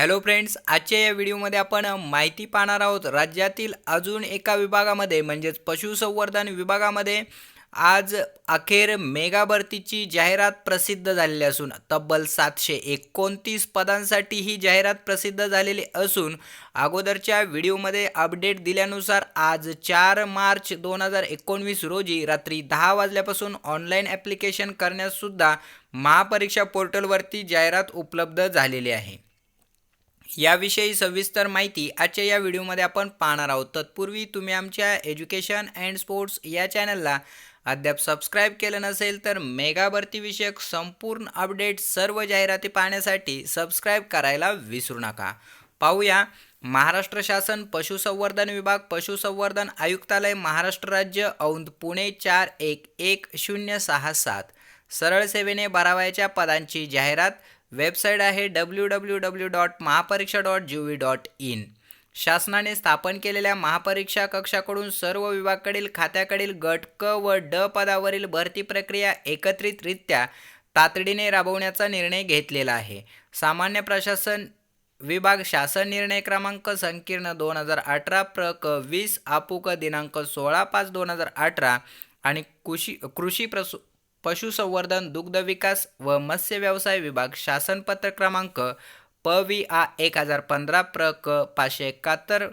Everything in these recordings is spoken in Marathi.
हॅलो फ्रेंड्स आजच्या या व्हिडिओमध्ये आपण माहिती पाहणार आहोत राज्यातील अजून एका विभागामध्ये म्हणजेच पशुसंवर्धन विभागामध्ये आज अखेर मेगा भरतीची जाहिरात प्रसिद्ध झालेली असून तब्बल सातशे एकोणतीस पदांसाठी ही जाहिरात प्रसिद्ध झालेली असून अगोदरच्या व्हिडिओमध्ये अपडेट दिल्यानुसार आज चार मार्च दोन हजार एकोणवीस रोजी रात्री दहा वाजल्यापासून ऑनलाईन ॲप्लिकेशन करण्याससुद्धा महापरीक्षा पोर्टलवरती जाहिरात उपलब्ध झालेली आहे. याविषयी सविस्तर माहिती आजच्या या व्हिडिओमध्ये आपण पाहणार आहोत. तत्पूर्वी तुम्ही आमच्या एज्युकेशन अँड स्पोर्ट्स या चॅनलला अद्याप सबस्क्राईब केलं नसेल तर मेगा भरतीविषयक संपूर्ण अपडेट सर्व जाहिराती पाहण्यासाठी सबस्क्राईब करायला विसरू नका. पाहूया. महाराष्ट्र शासन पशुसंवर्धन विभाग पशुसंवर्धन आयुक्तालय महाराष्ट्र राज्य औंध पुणे चार एक एक शून्य सहा सात. सरळ सेवेने भरावयाच्या पदांची जाहिरात वेबसाईट आहे W W W dot Mahapariksha dot G V dot in शासनाने स्थापन केलेल्या महापरीक्षा कक्षाकडून सर्व विभागाकडील खात्याकडील गट क व ड पदावरील भरती प्रक्रिया एकत्रितरित्या तातडीने राबवण्याचा निर्णय घेतलेला आहे. सामान्य प्रशासन विभाग शासन निर्णय क्रमांक संकीर्ण दोन हजार अठरा प्र. क. वीस आपुक दिनांक सोळा पाच दोन हजार अठरा आणि कृषी कृषी प्रसू पशुसंवर्धन दुग्धविकास व मत्स्य व्यवसाय विभाग शासनपत्र क्रमांक प वी आ एक हजार पंधरा प्र क पाचशे एकाहत्तर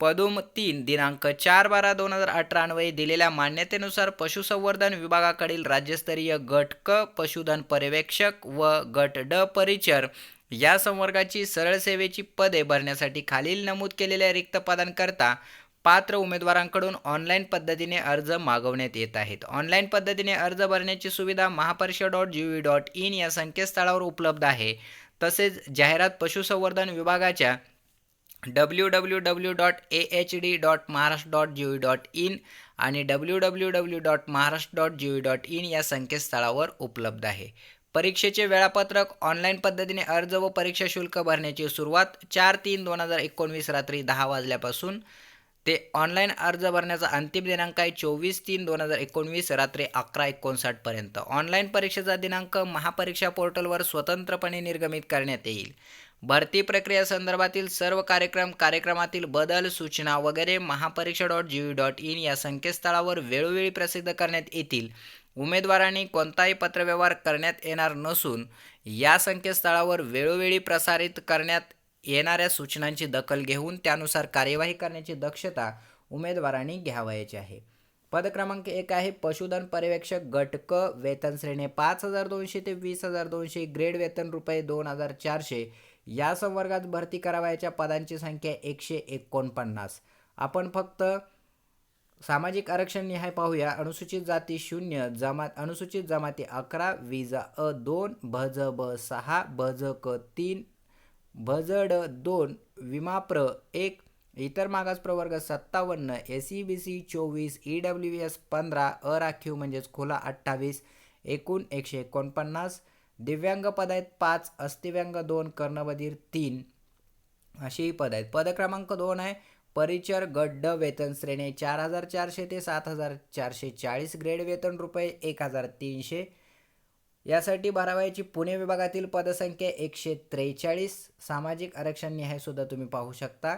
पदुम तीन दिनांक चार बारा दोन हजार अठरा अन्वये दिलेल्या मान्यतेनुसार पशुसंवर्धन विभागाकडील राज्यस्तरीय गट क पशुधन पर्यवेक्षक व गट ड परिचर या संवर्गाची सरळ सेवेची पदे भरण्यासाठी खालील नमूद केलेल्या रिक्त पदांकरता पात्र उमेदवारांकडून ऑनलाईन पद्धतीने अर्ज मागवण्यात येत आहेत. ऑनलाईन पद्धतीने अर्ज भरण्याची सुविधा Mahaparishad dot G V dot in या संकेतस्थळावर उपलब्ध आहे. तसेच जाहिरात पशुसंवर्धन विभागाच्या W W W dot A H D dot Maharashtra dot G V dot in आणि W W W dot Maharashtra dot G V dot in या संकेतस्थळावर उपलब्ध आहे. परीक्षेचे वेळापत्रक ऑनलाईन पद्धतीने अर्ज व परीक्षा शुल्क भरण्याची सुरुवात चार तीन दोन हजार एकोणवीस रात्री दहा वाजल्यापासून ते ऑनलाईन अर्ज भरण्याचा अंतिम दिनांक आहे चोवीस तीन दोन हजार एकोणवीस रात्री अकरा एकोणसाठपर्यंत ऑनलाईन परीक्षेचा दिनांक महापरीक्षा पोर्टलवर स्वतंत्रपणे निर्गमित करण्यात येईल. भरती प्रक्रिया संदर्भातील सर्व कार्यक्रम कार्यक्रमातील बदल सूचना वगैरे Mahapariksha dot G V dot in या संकेतस्थळावर वेळोवेळी प्रसिद्ध करण्यात येतील. उमेदवारांनी कोणताही पत्रव्यवहार करण्यात येणार नसून या संकेतस्थळावर वेळोवेळी प्रसारित करण्यात येणाऱ्या सूचनांची दखल घेऊन त्यानुसार कार्यवाही करण्याची दक्षता उमेदवारांनी घ्यावयाची आहे. पद क्रमांक एक आहे पशुधन पर्यवेक्षक गट क वेतन श्रेणी पाच हजार दोनशे ते वीस हजार दोनशे ग्रेड वेतन रुपये दोन हजार चारशे या संवर्गात भरती करावयाच्या पदांची संख्या एकशे एकोणपन्नास. आपण फक्त सामाजिक आरक्षण निहाय पाहूया. अनुसूचित जाती शून्य जमात अनुसूचित जमाती अकरा विजा अ दोन भज ब सहा भज क तीन भजड दोन विमाप्र एक इतर मागास प्रवर्ग सत्तावन्न एस सी बी सी चोवीस ई डब्ल्यू एस पंधरा अराखीव म्हणजेच खुला अठ्ठावीस एकूण एकशे एकोणपन्नास दिव्यांग पद आहेत पाच अस्थिव्यांग दोन कर्णबधीर तीन अशीही पद आहेत. पद क्रमांक दोन आहे परिचर गड्ड वेतन श्रेणी चार हजार चारशे ते सात हजार चारशे चाळीस ग्रेड वेतन रुपये एक हजार तीनशे यासाठी बारावायची पुणे विभागातील पदसंख्या एकशे त्रेचाळीस सामाजिक आरक्षण निहाय सुद्धा तुम्ही पाहू शकता.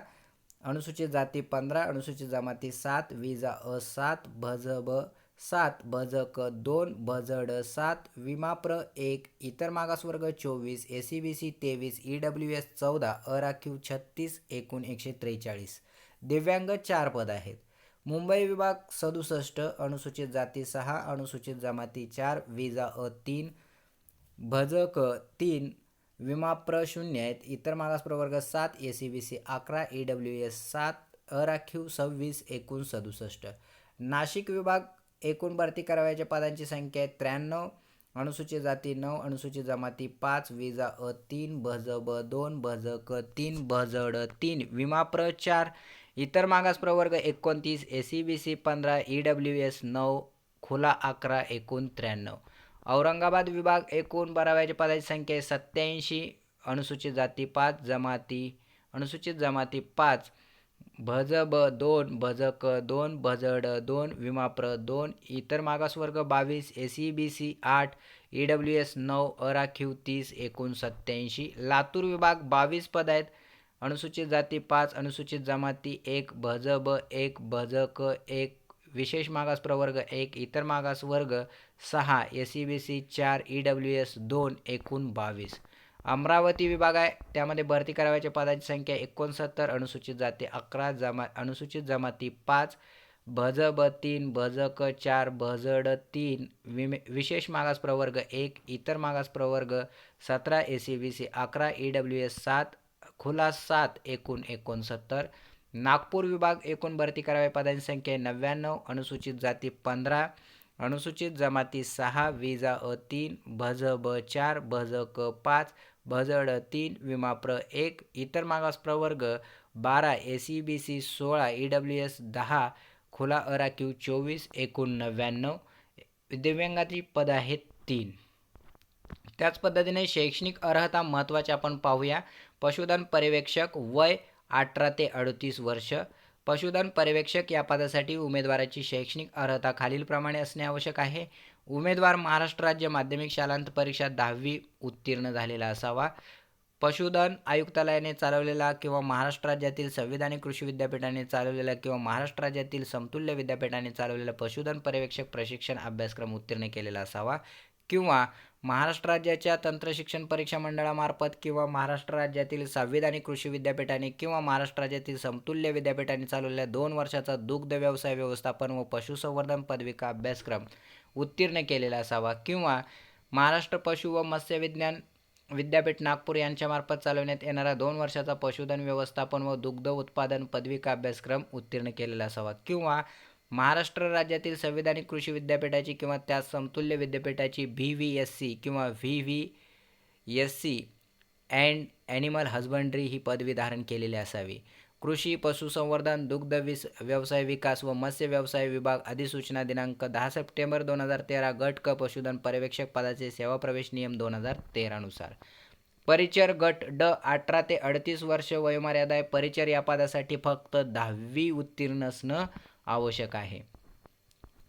अनुसूचित जाती पंधरा अनुसूचित जमाती सात विजा अ सात भज ब सात भज क दोन भजड सात विमाप्र एक इतर मागासवर्ग चोवीस ए सी बी सी तेवीस ई डब्ल्यू एस चौदा अराखीव छत्तीस एकूण एकशे त्रेचाळीस. दिव्यांग चार पद आहेत. मुंबई विभाग सदुसष्ट अनुसूचित जाती सहा अनुसूचित जमाती चार विजा अ तीन भजक तीन विमाप्र शून्य आहेत. इतर मागास प्रवर्ग सात ए सी बी सी अकरा ई डब्ल्यू एस सात अराखीव सव्वीस एकूण सदुसष्ट. नाशिक विभाग एकूण भरती करावयाच्या पदांची संख्या आहे त्र्याण्णव अनुसूचित जाती नऊ अनुसूचित जमाती पाच विजा अ तीन भज ब दोन भज क तीन भजड तीन विमाप्र चार इतर मागास प्रवर्ग एकोणतीस ए सी बी सी पंधरा ई डब्ल्यू एस नऊ खुला अकरा एकूण त्र्याण्णव. औरंगाबाद विभाग एकूण भरावयाच्या पदाची संख्या आहे सत्याऐंशी अनुसूचित जाती पाच जमाती अनुसूचित जमाती पाच. भज ब दोन भज क दोन भजड दोन विमाप्र दोन. इतर मागासवर्ग बावीस ए सी बी सी आठ ई डब्ल्यू एस नऊ अराखीव तीस एकूण सत्याऐंशी लातूर विभाग बावीस पद आहेत. अनुसूचित जाती पाच अनुसूचित जमाती एक भज ब एक भज क एक विशेष मागास प्रवर्ग एक इतर मागास वर्ग सहा एस सी बी सी चार ई डब्ल्यू एस दोन एकूण बावीस. अमरावती विभाग आहे त्यामध्ये भरती करावयाच्या पदाची संख्या एकोणसत्तर अनुसूचित जाती अकरा जमा अनुसूचित जमाती पाच भज ब तीन भज क चार भजड तीन विमे विशेष मागास प्रवर्ग एक इतर मागास प्रवर्ग सतरा ए सी बी सी अकरा ई डब्ल्यू एस सात खुला सात एकूण एकोणसत्तर. नागपूर विभाग एकूण भरती करावे पदांची संख्या नव्याण्णव अनुसूचित जाती पंधरा अनुसूचित जमाती सहा विजा अ तीन भज ब चार भज क पाच भजड तीन विमाप्र एक इतर मागास प्रवर्ग बारा ए सी बी सी सोळा ई डब्ल्यू एस दहा खुला अराखीव चोवीस एकूण नव्याण्णव. दिव्यांगाची पद आहेत तीन. त्याच पद्धतीने शैक्षणिक अर्हता महत्त्वाच्या आपण पाहूया. पशुधन पर्यवेक्षक वय अठरा ते अडतीस वर्ष. पशुधन पर्यवेक्षक या पदासाठी उमेदवाराची शैक्षणिक अर्हता खालीलप्रमाणे असणे आवश्यक आहे. उमेदवार महाराष्ट्र राज्य माध्यमिक शालांत परीक्षा दहावी उत्तीर्ण झालेला असावा. पशुधन आयुक्तालयाने चालवलेला किंवा महाराष्ट्र राज्यातील संविधानिक कृषी विद्यापीठाने चालवलेला किंवा महाराष्ट्र राज्यातील समतुल्य विद्यापीठाने चालवलेला पशुधन पर्यवेक्षक प्रशिक्षण अभ्यासक्रम उत्तीर्ण केलेला असावा. किंवा महाराष्ट्र राज्याच्या तंत्रशिक्षण परीक्षा मंडळामार्फत किंवा महाराष्ट्र राज्यातील संविधानिक कृषी विद्यापीठाने किंवा महाराष्ट्र राज्यातील समतुल्य विद्यापीठाने चालवलेल्या दोन वर्षाचा दुग्ध व्यवसाय व्यवस्थापन व पशुसंवर्धन पदविका अभ्यासक्रम उत्तीर्ण केलेला असावा किंवा महाराष्ट्र पशु व मत्स्य विज्ञान विद्यापीठ नागपूर यांच्यामार्फत चालवण्यात येणारा दोन वर्षाचा पशुधन व्यवस्थापन व दुग्ध उत्पादन पदविका अभ्यासक्रम उत्तीर्ण केलेला असावा किंवा महाराष्ट्र राज्यातील संविधानिक कृषी विद्यापीठाची किंवा त्या समतुल्य विद्यापीठाची व्ही व्ही एस सी किंवा V V S C and animal husbandry ही पदवी धारण केलेली असावी. कृषी पशुसंवर्धन दुग्ध विस व्यवसाय विकास व मत्स्य व्यवसाय विभाग अधिसूचना दिनांक दहा सप्टेंबर दोन हजार तेरा गट क पशुधन पर्यवेक्षक पदाचे सेवा प्रवेश नियम दोन हजार तेरानुसार परिचर गट ड अठरा ते अडतीस वर्ष वयोमर्यादा आहे. परिचर या पदासाठी फक्त दहावी उत्तीर्ण असणं आवश्यक आहे.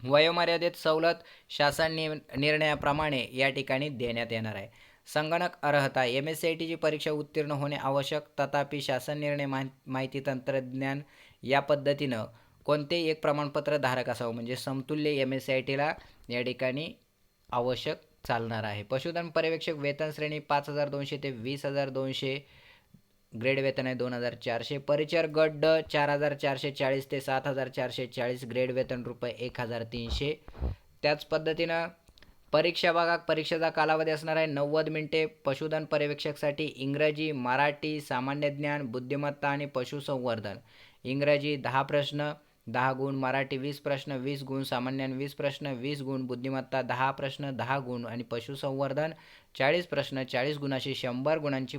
वयोमर्यादेत सवलत शासन निर्णयाप्रमाणे या ठिकाणी देण्यात येणार आहे. संगणक अर्हता एम एस सी आय टीची परीक्षा उत्तीर्ण होणे आवश्यक तथापि शासन निर्णय मा माहिती तंत्रज्ञान या पद्धतीनं कोणतेही एक प्रमाणपत्र धारक असावं म्हणजे समतुल्य एम एस सी आय टीला या ठिकाणी आवश्यक चालणार आहे. पशुधन पर्यवेक्षक वेतन श्रेणी पाच हजार दोनशे ते वीस हजार दोनशे ग्रेड वेतन आहे दोन हजार चारशे. परिचर गट ड चार हजार चारशे चाळीस ते सात हजार चारशे चाळीस. ग्रेड वेतन रुपये एक हजार तीनशे. त्याच पद्धतीनं परीक्षा भागात परीक्षेचा कालावधी असणार आहे नव्वद मिनिटे. पशुधन पर्यवेक्षकसाठी इंग्रजी मराठी सामान्य ज्ञान बुद्धिमत्ता आणि पशुसंवर्धन. इंग्रजी दहा प्रश्न दहा गुण मराठी वीस प्रश्न वीस गुण सामान्य वीस प्रश्न वीस गुण बुद्धिमत्ता दहा प्रश्न दहा गुण आणि पशुसंवर्धन चाळीस प्रश्न चाळीस गुणाशी शंभर गुणांची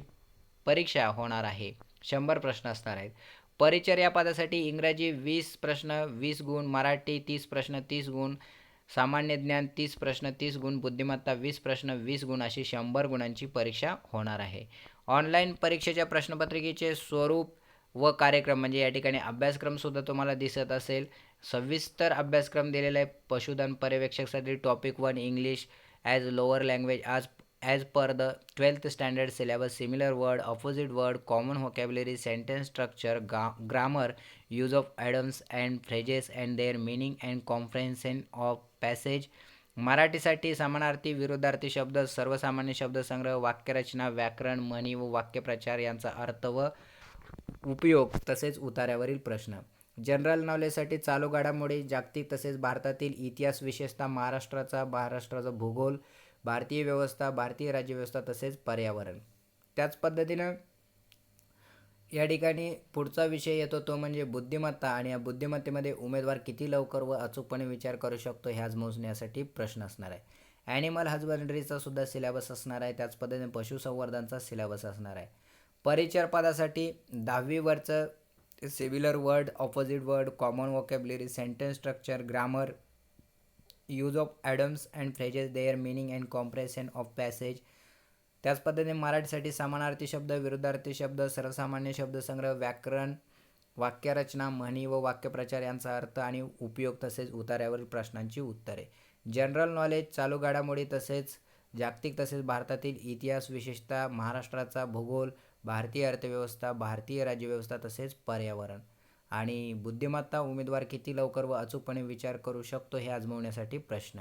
परीक्षा होणार आहे. शंभर प्रश्न असणार आहेत. परिचर या पदासाठी इंग्रजी वीस प्रश्न वीस गुण मराठी तीस प्रश्न तीस गुण सामान्य ज्ञान तीस प्रश्न तीस गुण बुद्धिमत्ता वीस प्रश्न वीस गुण अशी शंभर गुणांची परीक्षा होणार आहे. ऑनलाईन परीक्षेच्या प्रश्नपत्रिकेचे स्वरूप व कार्यक्रम म्हणजे या ठिकाणी अभ्यासक्रमसुद्धा तुम्हाला दिसत असेल. सविस्तर अभ्यासक्रम दिलेला आहे. पशुधन पर्यवेक्षकसाठी topic one English as lower language as as per the twelfth standard syllabus similar word opposite word common vocabulary sentence structure गा grammar use of idioms and phrases and their meaning and comprehension of passage मराठीसाठी समानार्थी विरोधार्थी शब्द सर्वसामान्य शब्दसंग्रह वाक्यरचना व्याकरण म्हणी व वाक्यप्रचार यांचा अर्थ व उपयोग तसेच उतार्यावरील प्रश्न. जनरल नॉलेजसाठी चालू घडामोडी जागतिक तसेच भारतातील इतिहास विशेषतः महाराष्ट्राचा महाराष्ट्राचा भूगोल भारतीय व्यवस्था भारतीय राज्यव्यवस्था तसेच पर्यावरण. त्याच पद्धतीनं या ठिकाणी पुढचा विषय येतो तो म्हणजे बुद्धिमत्ता आणि या बुद्धिमत्तेमध्ये उमेदवार किती लवकर व अचूकपणे विचार करू शकतो ह्याच मोजण्यासाठी प्रश्न असणार आहे. ॲनिमल हजबंडरीचा सुद्धा सिलेबस असणार आहे त्याच पद्धतीने पशुसंवर्धनचा सिलेबस असणार आहे. परिचर पदासाठी दहावीवरचं similar word opposite word common vocabulary sentence structure grammar use of idioms and phrases their meaning and comprehension of passage त्याच पद्धतीने मराठीसाठी समानार्थी शब्द विरुद्धार्थी शब्द सर्वसामान्य शब्दसंग्रह व्याकरण वाक्यरचना म्हणी व वाक्यप्रचार यांचा अर्थ आणि उपयोग तसेच उतार्यावरील प्रश्नांची उत्तरे. जनरल नॉलेज चालू घडामोडी तसेच जागतिक तसेच भारतातील इतिहास विशेषतः महाराष्ट्राचा भूगोल भारतीय अर्थव्यवस्था भारतीय राज्यव्यवस्था तसेच पर्यावरण. आणि बुद्धिमत्ता उमेदवार किती लवकर व अचूकपणे विचार करू शकतो हे आजमवण्यासाठी प्रश्न.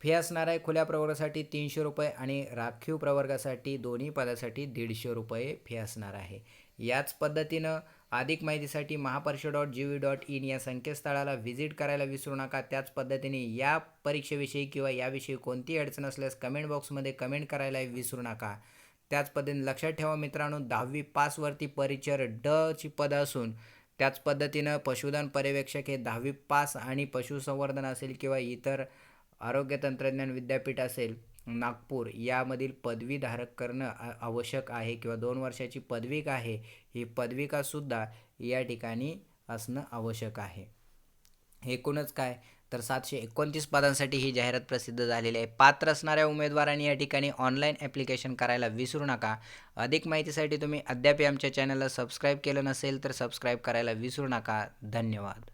फी असणार आहे खुल्या प्रवर्गासाठी तीनशे रुपये आणि राखीव प्रवर्गासाठी दोन्ही पदासाठी दीडशे रुपये फी असणार आहे. याच पद्धतीनं अधिक माहितीसाठी Mahapariksha dot G V dot in या संकेतस्थळाला व्हिजिट करायला विसरू नका. त्याच पद्धतीने या परीक्षेविषयी किंवा याविषयी कोणतीही अडचण असल्यास कमेंट बॉक्समध्ये कमेंट करायला विसरू नका. त्याच पद्धतीने लक्षात ठेवा मित्रांनो दहावी पासवरती परिचर ड ची पदं असून त्याच पद्धतीनं पशुधन पर्यवेक्षक हे दहावी पास आणि पशुसंवर्धन असेल किंवा इतर आरोग्य तंत्रज्ञान विद्यापीठ असेल नागपूर यामधील पदवीधारक करणं आवश्यक आहे किंवा दोन वर्षाची पदवी आहे ही पदविकासुद्धा या ठिकाणी असणं आवश्यक आहे. एकूणच काय? तर सातशे एकोणतीस पदांसाठी ही जाहिरात प्रसिद्ध झालेली आहे. पात्र असणाऱ्या उमेदवारांनी या ठिकाणी ऑनलाईन ॲप्लिकेशन करायला विसरू नका. अधिक माहितीसाठी तुम्ही अद्याप आमच्या चॅनलला सबस्क्राईब केलं नसेल तर सबस्क्राईब करायला विसरू नका. धन्यवाद.